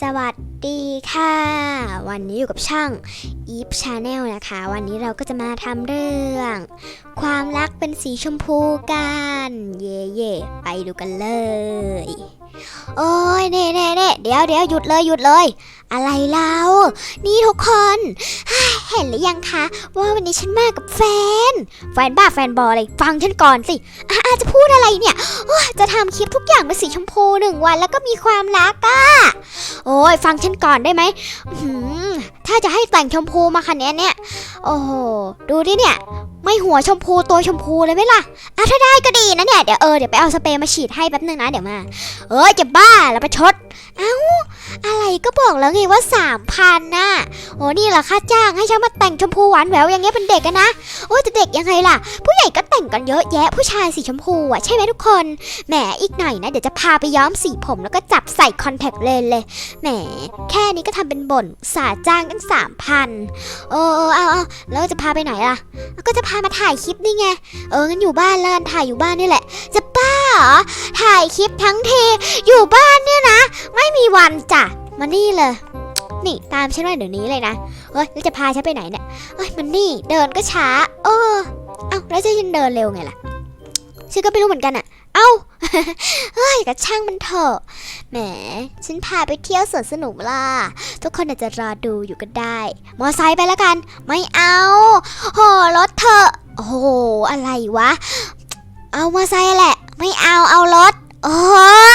สวัสดีค่ะ วันนี้อยู่กับช่าง Eve Channel นะคะ วันนี้เราก็จะมาทำเรื่อง ความรักเป็นสีชมพูกัน เย่เย่ไปดูกันเลย โอ้ยเน่เน่เน่เดี๋ยวเดี๋ยวหยุดเลยหยุดเลย อะไรเล่านี่ทุกคนเห็นหรือยังคะว่าวันนี้ฉันมากับแฟน แฟนบ้าแฟนบออะไรฟังฉันก่อนสิอาจะพูดอะไรเนี่ยโอ้ ทำคลิปทุกอย่างเป็นสีชมพูหนึ่งวันแล้วก็มีความรักอะโอ้ยฟังฉันก่อนได้ไหมหืมถ้าจะให้แต่งชมพูมาคันนี้เนี่ยโอ้โหดูดิเนี่ย ไม่หัวชมพูตัวชมพูเลยไหมล่ะอะถ้าได้ก็ดีนะเนี่ยเดี๋ยวเออเดี๋ยวไปเอาสเปรย์มาฉีดให้แป๊บนึงนะเดี๋ยวมา เออจะบ้าแล้วไปชด เอ้า อะไรก็บอกแล้วไงว่าสามพันน่ะ โอ้นี่เหรอค่าจ้างให้ฉันมาแต่งชมพูหวานแหววอย่างเงี้ยเป็นเด็กกันนะ โอ้จะเด็กยังไงล่ะ ผู้ใหญ่ก็แต่งกันเยอะแยะผู้ชายสีชมพูอะใช่ไหมทุกคน แหมอีกหน่อยนะ เดี๋ยวจะพาไปย้อมสีผมแล้วก็จับใส่คอนแทคเลนส์เลย แหมแค่นี้ก็ทำเป็นบ่นสาจ้างตั้งสามพันเออเออเอาเอาแล้วจะพาไปไหนล่ะ ก็จะพามาถ่ายคลิปนี่ไง เอองั้นอยู่บ้านแล้วกันถ่ายอยู่บ้านนี่แหละ จะบ้าเหรอถ่ายคลิปทั้งทีอยู่บ้านเนี่ยนะ ไม่ไม่มีวันจ้ะ มานี่เลย นี่ตามฉันมาเดี๋ยวนี้เลยนะ เฮ้ยแล้วจะพาฉันไปไหนเนี่ย เฮ้ยมันนี่เดินก็ช้า เออ เอ้าแล้วจะฉันเดินเร็วไงล่ะ ฉันก็ไม่รู้เหมือนกันอะเอ้า เฮ้ยก็ช่างมันเถอะ แหม ฉันพาไปเที่ยวสวนสนุกล่ะ ทุกคนอาจจะรอดูอยู่ก็ได้ มอไซค์ไปแล้วกัน ไม่เอาโหรถเถอะ โอ้โห อะไรวะ เอามอไซค์แหละ ไม่เอา เอารถ โอ้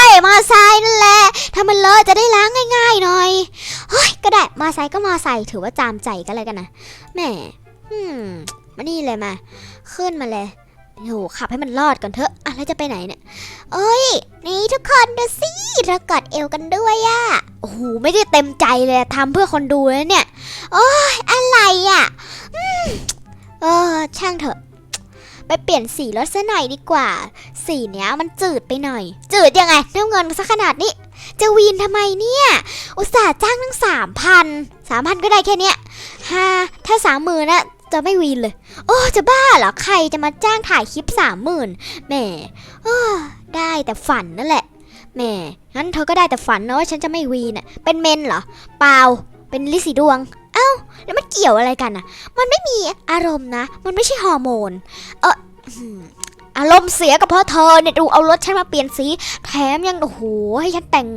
ยมอไซค์นั่นแหละถ้ามันเลอะจะได้ล้างง่าย ๆ หน่อยเฮ้ยก็ได้มอไซค์ก็มอไซค์ถือว่าจามใจกันเลยกันนะแหมอืมมานี่เลยมา ขึ้นมาเลยโหขับให้มันรอดก่อนเถอะอะแล้วจะไปไหนเนี่ยเอ้ย นี่ทุกคนดูสิเรากอดเอวกันด้วยอะโอ้โหไม่ได้เต็มใจเลยทำเพื่อคนดูเลยเนี่ย โอ้ยอะไรอะอเออช่างเถอะ เปลี่ยนสีรถซะหน่อยดีกว่า สีเนี้ยมันจืดไปหน่อย จืดยังไงเรื่องเงินซะขนาดนี้ จะวีนทำไมเนี่ย อุตส่าห์จ้างตั้งสามพันสามพันก็ได้แค่เนี้ยฮ่าถ้าสามหมื่นนะจะไม่วีนเลย โอ้จะบ้าเหรอใครจะมาจ้างถ่ายคลิปสามหมื่นแหมเออได้แต่ฝันนั่นแหละแหมงั้นเธอก็ได้แต่ฝันนะว่าฉันจะไม่วีนอะเป็นเมนเหรอ เปล่า เป็นลิสีดวง เอ้า แล้วมันเกี่ยวอะไรกันอะมันไม่มีอารมณ์นะ มันไม่ใช่ฮอร์โมน เอออารมณ์เสียก็เพราะเธอเนี่ยดูเอารถฉันมาเปลี่ยนสี แถมยังโอ้โหให้ฉันแต่ง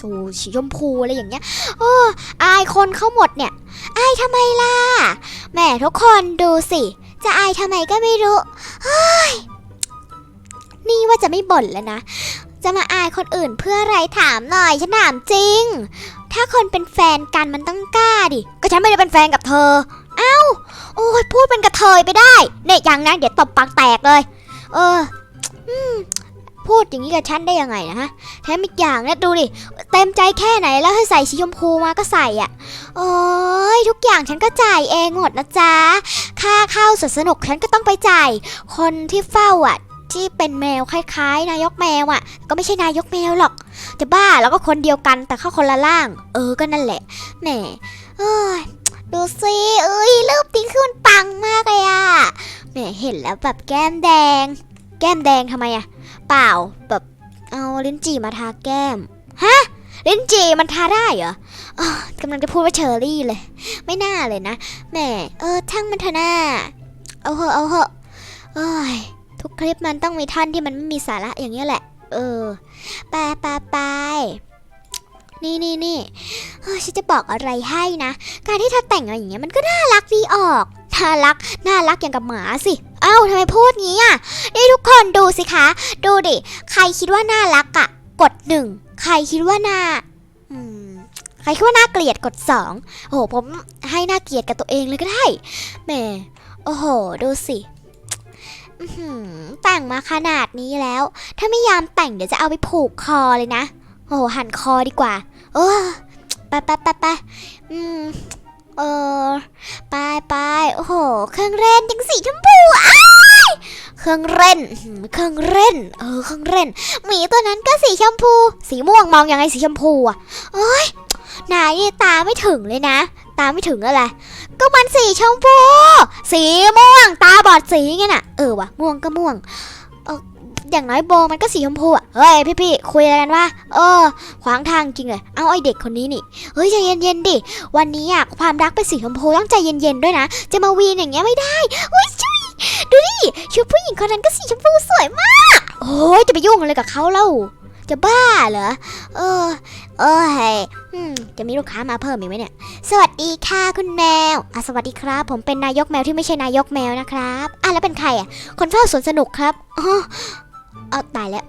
สูสีชมพูอะไรอย่างเงี้ย โอ้อายคนเขาหมดเนี่ย อายทำไมล่ะแหมทุกคนดูสิ จะอายทำไมก็ไม่รู้เฮ้ยนี่ว่าจะไม่บ่นแล้วนะ จะมาอายคนอื่นเพื่ออะไรถามหน่อยฉันถามจริง ถ้าคนเป็นแฟนกันมันต้องกล้าดิ ก็ฉันไม่ได้เป็นแฟนกับเธอ เอ้า โอ้ยพูดเป็นกระเทยไปได้ เนี่ยยังนะเดี๋ยวตบปากแตกเลย เออพูดอย่างนี้กับฉันได้ยังไงนะฮะ แถมอีกอย่างนะดูดิ เต็มใจแค่ไหนแล้วให้ใส่สีชมพูมาก็ใส่อะ โอ้ยทุกอย่างฉันก็จ่ายเองหมดนะจ๊ะ ค่าเข้าสวนสนุกฉันก็ต้องไปจ่าย คนที่เฝ้าอะ ที่เป็นแมวคล้ายๆ นายกแมวอะ ก็ไม่ใช่นายกแมวหรอก จะบ้าแล้วก็คนเดียวกันแต่เข้าคนละล่าง เออก็นั่นแหละแหมเอยดูสิเอ้ยรูปนี้คือมันปังมากเลยอะแหมเห็นแล้วแบบแก้มแดง แก้มแดงทำไมอะ เปล่าแบบเอาลิ้นจี่มาทาแก้มฮะลิ้นจี่มันทาได้เหรออกำลังจะพูดว่าเชอร์รี่เลย ไม่น่าเลยนะแหมเออช่างมันเถอะนะเอาเหอะเอาเหอะเอ้ย ทุกคลิปมันต้องมีท่อนที่มันไม่มีสาระอย่างเงี้ยแหละ เออไปไปไปนี่นี่นี่ฉันจะบอกอะไรให้นะ การที่เธอแต่งอะไรอย่างเงี้ยมันก็น่ารักดีออก น่ารัก น่ารักอย่างกับหมาสิ เอ้าทำไมพูดงี้อะ นี่ทุกคนดูสิคะ ดูดิ ใครคิดว่าน่ารักอะกดหนึ่ง ใครคิดว่าน่าใครคิดว่าน่าเกลียดกดสองโอ้โห ผมให้น่าเกลียดกับตัวเองเลยก็ได้ แหม โอ้โห ดูสิ แต่งมาขนาดนี้แล้ว ถ้าไม่ยอมแต่งเดี๋ยวจะเอาไปผูกคอเลยนะ โอ้โหหันคอดีกว่า โอ้ไปไปไปไปอืมเออไปไปโอ้โห เครื่องเล่นยังสีชมพูอ้ายเครื่องเล่น เครื่องเล่น เออ เครื่องเล่น หมีตัวนั้นก็สีชมพู สีม่วงมองยังไงสีชมพูอะเอ้ย นายตาไม่ถึงเลยนะ ตาไม่ถึงอะไร ก็มันสีชมพู สีม่วง ตาบอดสีไงน่ะ เออวะม่วงก็ม่วงเอออย่างน้อยโบมันก็สีชมพูอะ เฮ้ยพี่ๆคุยอะไรกันวะ เออ ขวางทางจริงเลย เอาไอเด็กคนนี้นี่ เฮ้ยใจเย็นๆดิ วันนี้อะความรักเป็นสีชมพูต้องใจเย็นๆด้วยนะ จะมาวีนอย่างเงี้ยไม่ได้เฮ้ยชุยดูดิชุดผู้หญิงคนนั้นก็สีชมพูสวยมาก โอ้ยจะไปยุ่งอะไรกับเขาเล่า จะบ้าเหรอ เออ เออเฮ้ยจะมีลูกค้ามาเพิ่มอีกไหมเนี่ย สวัสดีค่ะคุณแมว อะสวัสดีครับ ผมเป็นนายกแมวที่ไม่ใช่นายกแมวนะครับ อะแล้วเป็นใครอะ คนเฝ้าสวนสนุกครับอ๋อเอาตายแล้ว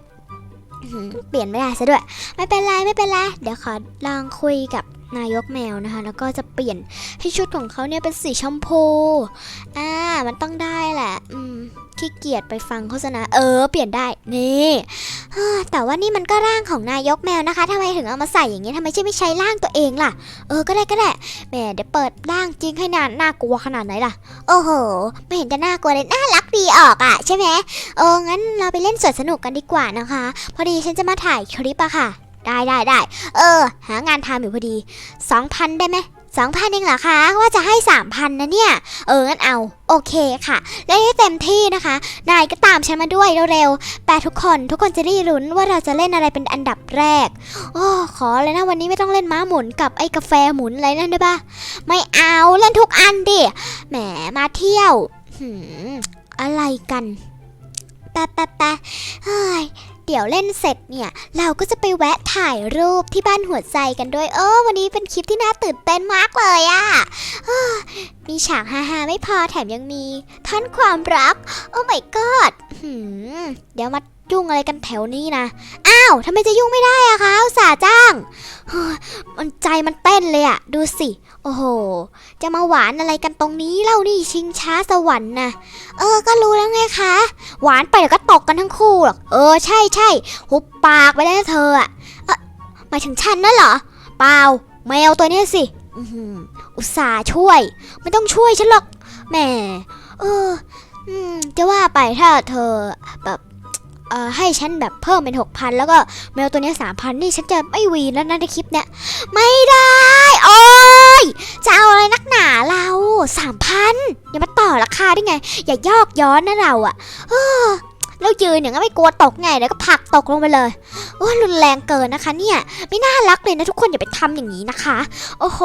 เปลี่ยนไม่ได้ซะด้วย ไม่เป็นไรไม่เป็นไร เดี๋ยวขอลองคุยกับ นายกแมวนะคะ แล้วก็จะเปลี่ยนให้ชุดของเขาเนี่ยเป็นสีชมพู อ่า มันต้องได้แหละ อืมขี้เกียจไปฟังโฆษณา เออ เปลี่ยนได้ นี่แต่ว่านี่มันก็ร่างของนายกแมวนะคะทำไมถึงเอามาใส่อย่างนี้ทำไมใช่ไม่ใช้ร่างตัวเองล่ะ เออ ก็ได้ก็ได้ แหม เดี๋ยวเปิดร่างจริงให้นานน่ากลัวขนาดไหนล่ะ โอ้โห ไม่เห็นจะน่ากลัวเลย น่ารักดีออกอะใช่ไหมเออ งั้นเราไปเล่นสวนสนุกกันดีกว่านะคะ พอดีฉันจะมาถ่ายคลิปอะค่ะ ได้ได้ได้เออ หางานทำอยู่พอดีสองพันได้ไหมสองพันเองเหรอคะ ว่าจะให้สามพันนะเนี่ย เออ งั้นเอา โอเคค่ะ เล่นให้เต็มที่นะคะ นายก็ตามฉันมาด้วยเร็วๆ แต่ทุกคนทุกคนจะได้ลุ้นว่าเราจะเล่นอะไรเป็นอันดับแรก โอ้ขอเลยนะวันนี้ไม่ต้องเล่นม้าหมุนกับไอ้กาแฟหมุนอะไรนั่นได้ปะไม่เอาเล่นทุกอันดิ แหมมาเที่ยว หืมอะไรกัน แปะแปะแปะเฮ้ย เดี๋ยวเล่นเสร็จเนี่ย เราก็จะไปแวะถ่ายรูปที่บ้านหัวใจกันด้วยเออวันนี้เป็นคลิปที่น่าตื่นเต้นมากเลยอะ่ะมีฉากฮาๆไม่พอแถมยังมีท่านความรัก โอ้ my god เดี๋ยวมา ยุ่งอะไรกันแถวนี้นะ อ้าวทำไมจะยุ่งไม่ได้อะคะอุตส่าห์จ้าง มันใจมันเต้นเลยอะดูสิ โอ้โห จะมาหวานอะไรกันตรงนี้เล่านี่ชิงช้าสวรรค์นะเออ ก็รู้แล้วไงคะ หวานไปเดี๋ยวก็ตกกันทั้งคู่หรอก เออ ใช่ใช่หุบปากไปแล้เธออะเอะหมายถึงฉันนั่นเหรอ เปล่า แมวตัวนี้สิ อุตส่าห์ช่วย ไม่ต้องช่วยฉันหรอก แหม เออจะว่าไปถ้าเธอแบบ ให้ฉันแบบเพิ่มเป็นหกพันแล้วก็แมวตัวนี้สามพันนี่ฉันจะไม่วีนแล้วนะในคลิปเนี้ยไม่ได้ โอ้ยจะเอาอะไรนักหนาเราสามพันอย่ามาต่อราคาได้ไง อย่ายอกย้อนนะเราอะเออแล้วยืนอย่างนั้นไม่กลัวตกไงเดี๋ยวก็ผลักตกลงไปเลยโอ้รุนแรงเกินนะคะ เนี่ยไม่น่ารักเลยนะทุกคนอย่าไปทำอย่างนี้นะคะ โอ้โห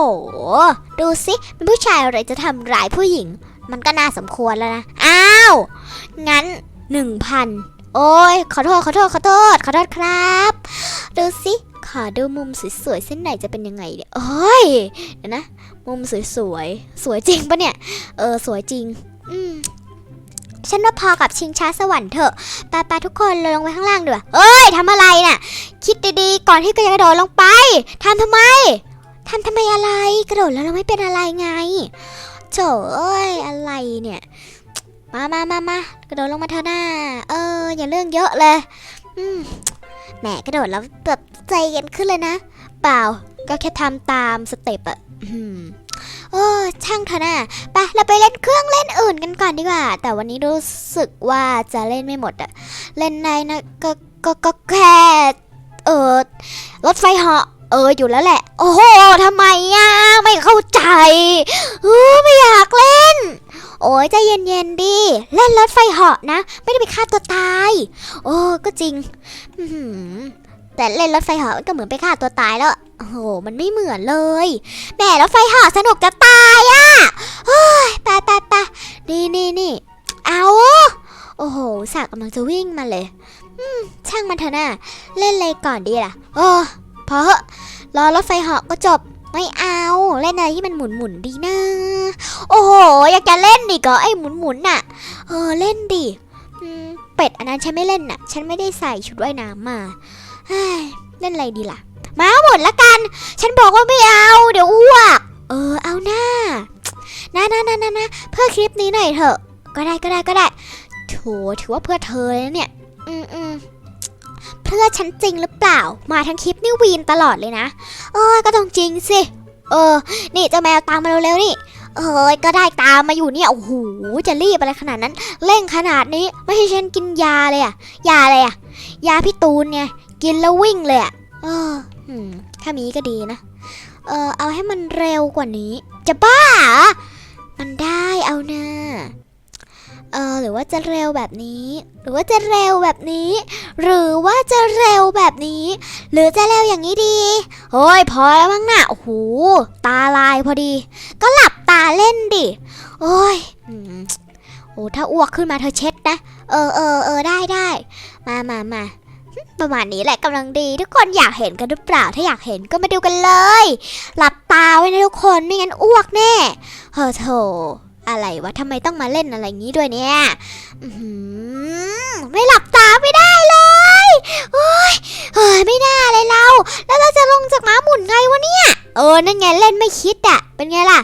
ดูสิเป็นผู้ชายอะไรจะทำร้ายผู้หญิง มันก็น่าสมควรแล้วนะ อ้าว งั้นหนึ่งพัน โอ้ยขอโทษขอโทษขอโทษขอโทษครับ ดูสิขอดูมุมสวยๆเส้นไหนจะเป็นยังไงเนี่ยโอ้ยเดี๋ยวนะ มุมสวยๆสวยจริงปะเนี่ย เออสวยจริง อืมฉันว่าพอกับชิงช้าสวรรค์เถอะปไปทุกคนลงไปข้างล่างดีกว่าเอ้ยทำอะไรน่ะ คิดดีๆ ก่อนที่จะกระโดดลงไปทำทำไมทำทำไมอะไร กระโดดแล้วเราไม่เป็นอะไรไงโถเอ้ยอะไรเนี่ย มามามามา กระโดดลงมาเถอะหน้า เออ อย่าเรื่องเยอะเลยอืมแหมกระโดดแล้วแบบใจเย็นขึ้นเลยนะ เปล่าก็แค่ทำตามสเต็ปอะอืมโอ้ช่างเถอะนะไปเราไปเล่นเครื่องเล่นอื่นกันก่อนดีกว่า แต่วันนี้รู้สึกว่าจะเล่นไม่หมดอะเล่นได้นะก็ก็ก็แค่เออรถไฟเหาะเอออยู่แล้วแหละ โอ้โหทำไมอะไม่เข้าใจเออไม่อยากเล่น โอ้ยใจเย็นๆดิ เล่นรถไฟเหาะนะ ไม่ได้ไปฆ่าตัวตาย โอ้ก็จริงแต่เล่นรถไฟเหาะก็เหมือนไปฆ่าตัวตายแล้วโอ้โหมันไม่เหมือนเลยแหมรถไฟเหาะสนุกจะตายอะ่ะเฮ้ยไปไปไปนี่นี่นี่เอาโอ้โหสากกำลังจะวิ่งมาเลยอืมช่างมันเถอะนะเล่นเลยก่อนดีล่ะโอ้พอเหอะรอรถไฟเหาะก็จบ ไม่เอาเล่นอะไรที่มันหมุนหมุนดีนะ โอ้โหอยากจะเล่นดิก็ไอ้หมุนหมุนน่ะ เออเล่นดิเป็ดอันนั้นฉันไม่เล่นน่ะ ฉันไม่ได้ใส่ชุดว่ายน้ำมาเฮ้เล่นอะไรดีล่ะ มาหมดละกัน ฉันบอกว่าไม่เอา เดี๋ยวอ้วก เออเอาหน้านะนะนะนะนะเพื่อคลิปนี้หน่อยเถอะ ก็ได้ก็ได้ก็ได้โถถือว่าเพื่อเธอเลยเนี่ย อืมอืม เพื่อฉันจริงหรือเปล่า มาทั้งคลิปนี่วีนตลอดเลยนะ เออก็ต้องจริงสิ เออ นี่เจ้าแมวตามมาเร็วๆนี่ เอ้ยก็ได้ตามมาอยู่เนี่ย โอ้โห จะรีบอะไรขนาดนั้น เร่งขนาดนี้ ไม่ให้ฉันกินยาเลยอะยาอะไรอะยาพี่ตูนไง กินแล้ววิ่งเลยอะเออหืมถ้ามีก็ดีนะ เออเอาให้มันเร็วกว่านี้ จะบ้า มันได้เอานะ เออหรือว่าจะเร็วแบบนี้ หรือว่าจะเร็วแบบนี้ หรือว่าจะเร็วแบบนี้ หรือจะเร็วอย่างนี้ดีโอ้ยพอแล้วมั้งน่ะโอ้โหตาลายพอดี ก็หลับตาเล่นดิโอ้ยโอ้ถ้าอ้วกขึ้นมาเธอเช็ดนะ เออเออเออได้ได้มามามาประมาณนี้แหละกำลังดี ทุกคนอยากเห็นกันหรือเปล่า ถ้าอยากเห็นก็มาดูกันเลย หลับตาไว้นะทุกคนไม่งั้นอ้วกแน่เฮ้อโถ อะไรวะทำไมต้องมาเล่นอะไรอย่างนี้ด้วยเนี่ยไม่หลับตาไม่ได้เลยโอ้ยเฮ้ยไม่น่าเลยเรา แล้วเราจะลงจากม้าหมุนไงวะเนี่ยเออนั่นไงเล่นไม่คิดอะเป็นไงล่ะ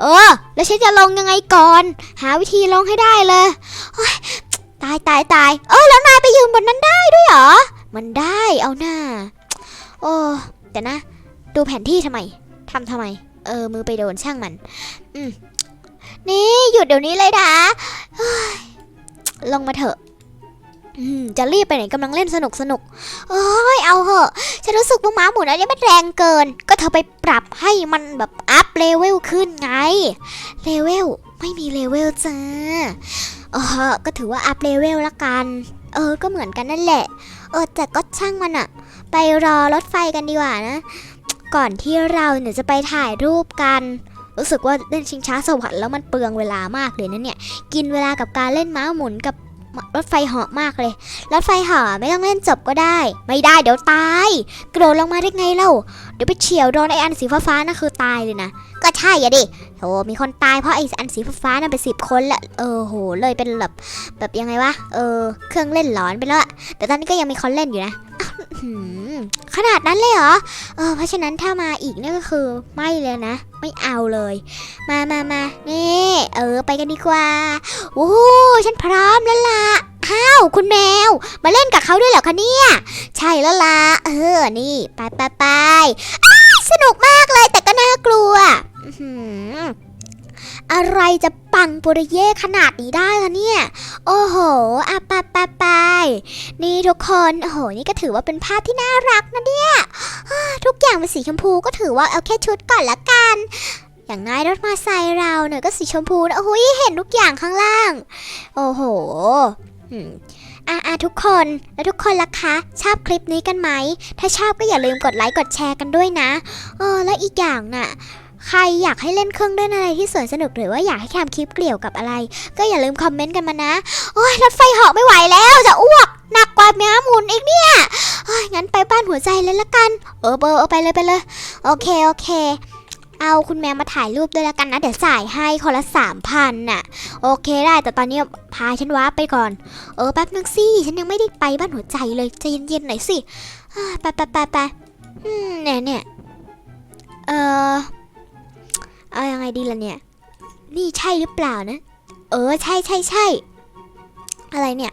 เออ แล้วฉันจะลงยังไงก่อน หาวิธีลงให้ได้เลยโอ๊ยตายตายตายเออแล้วนายไปยืนบนนั้นได้ด้วยเหรอมันได้เอาหน้าโอ้แต่นะ ดูแผนที่ทำไมทำทำไม เออ มือไปโดนช่างมัน อืม นี่หยุดเดี๋ยวนี้เลยนะลงมาเถอะจะรีบไปไหนกำลังเล่นสนุกสนุกโอ้ยเอาเหอะ ฉันรู้สึกว่าม้าหมุนอันนี้มันแรงเกิน ก็เธอไปปรับให้มันแบบอัพเลเวลขึ้นไง เลเวลไม่มีเลเวลจ้าเออก็ถือว่าอัพเลเวลละกัน เออ ก็เหมือนกันนั่นแหละ เออแต่ก็ช่างมันอะไปรอรถไฟกันดีกว่านะ ก่อนที่เราเนี่ยจะไปถ่ายรูปกัน รู้สึกว่าเล่นชิงช้าสวรรค์แล้วมันเปลืองเวลามากเลยนะเนี่ย กินเวลากับการเล่นม้าหมุนกับรถไฟเหาะมากเลย รถไฟเหาะไม่ต้องเล่นจบก็ได้ ไม่ได้เดี๋ยวตาย กระโดดลงมาได้ไงเล่าเดี๋ยวไปเฉียวโดนไออันสีฟ้าๆนั่นคือตายเลยนะ ก็ใช่อะดิโหมีคนตายเพราะไออันสีฟ้าๆนั่นไปสิบคนละเออโหเลยเป็นแบบแบบยังไงวะเออ เครื่องเล่นหลอนไปแล้วอะแต่ตอนนี้ก็ยังมีคนเล่นอยู่นะขนาดนั้นเลยเหรอ เออ เพราะฉะนั้นถ้ามาอีกนี่ก็คือไม่เลยนะ ไม่เอาเลย มามามานี่ เออ ไปกันดีกว่า โอ้โหฉันพร้อมแล้วล่ะ อ้าว คุณแมว มาเล่นกับเขาด้วยเหรอคะเนี่ย ใช่แล้วล่ะ เออ นี่ ไปไปไปสนุกมากเลยแต่ก็น่ากลัวอะไรจะปังปุริเย่ขนาดนี้ได้ละเนี่ย โอ้โหอะไปไปไปนี่ทุกคน โอ้โห นี่ก็ถือว่าเป็นภาพที่น่ารักนะเนี่ย ทุกอย่างเป็นสีชมพูก็ถือว่าเอาแค่ชุดก่อนละกัน อย่างน้อยรถมอเตอร์ไซค์เราเนี่ยก็สีชมพูนะโอ้โหเห็นทุกอย่างข้างล่าง โอ้โห อะอะทุกคนแล้วทุกคนล่ะคะชอบคลิปนี้กันไหม ถ้าชอบก็อย่าลืมกดไลค์กดแชร์กันด้วยนะเออแล้วอีกอย่างน่ะ ใครอยากให้เล่นเครื่องเล่นอะไรที่สวนสนุกหรือว่าอยากให้ทำคลิปเกี่ยวกับอะไร ก็อย่าลืมคอมเมนต์กันมานะโอ้ยรถไฟเหาะไม่ไหวแล้วจะอ้วกหนักกว่าม้าหมุนอีกเนี่ยเฮ้ยงั้นไปบ้านหัวใจเลยละกัน เออเบอร์เอาไปเลยไปเลย โอเคโอเค เอาคุณแมวมาถ่ายรูปด้วยละกันนะ เดี๋ยวจ่ายให้คนละสามพันน่ะ โอเคได้แต่ตอนนี้พาฉันว้าร์ปไปก่อน เออแป๊บนึงสิฉันยังไม่ได้ไปบ้านหัวใจเลยใจเย็นๆหน่อยสิไปไปไปไปอืมเนี่ยเนี่ยเออเอายังไงดีล่ะเนี่ย นี่ใช่หรือเปล่านะ เออใช่ใช่ใช่อะไรเนี่ย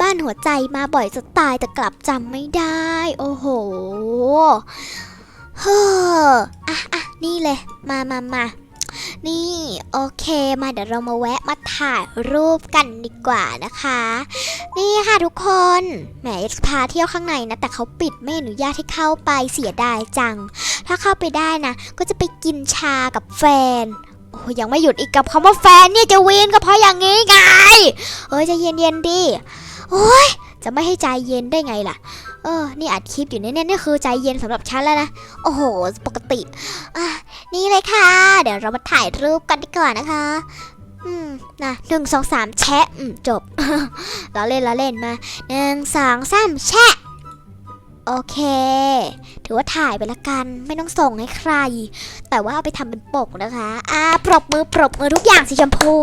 บ้านหัวใจมาบ่อยจะตายแต่กลับจำไม่ได้ โอ้โหเฮ้ออะอะ นี่เลย มามามานี่ โอเคมาเดี๋ยวเรามาแวะมาถ่ายรูปกันดีกว่านะคะ นี่ค่ะทุกคนแหมพาเที่ยวข้างในนะแต่เขาปิดไม่อนุญาตให้เข้าไปเสียดายจัง ถ้าเข้าไปได้นะ ก็จะไปกินชากับแฟนโอ้ยังไม่หยุดอีกกับคำว่าแฟนเนี่ยจะวีนก็เพราะอย่างงี้ไงเอ้ยจะเย็นๆดิโอ้ยจะไม่ให้ใจเย็นได้ไงล่ะ เออ นี่อัดคลิปอยู่เนี่ยเนี่นี่คือใจเย็นสำหรับฉันแล้วนะ โอ้โห ปกติอะนี่เลยค่ะ เดี๋ยวเรามาถ่ายรูปกันดีกว่านะคะ อืมนะหนึ่งสองสามแชะ อืม จบเราเล่นเราเล่นมาหนึ่งสองสามแชะ โอเค ถือว่าถ่ายไปละกัน ไม่ต้องส่งให้ใคร แต่ว่าเอาไปทำเป็นปกนะคะ อ่าปรบมือปรบมือทุกอย่างสีชมพู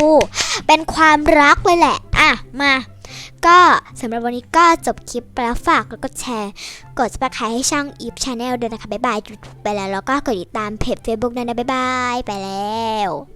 เป็นความรักเลยแหละ อะ มา ก็สำหรับวันนี้ก็จบคลิปไปแล้วฝากแล้วก็แชร์ กด subscribe ให้ช่องอีฟชาแนลด้วยนะคะ บ๊ายบายไปแล้วแล้วก็กดติดตามเพจ Facebook ด้วยนะ บ๊ายบาย ไปแล้ว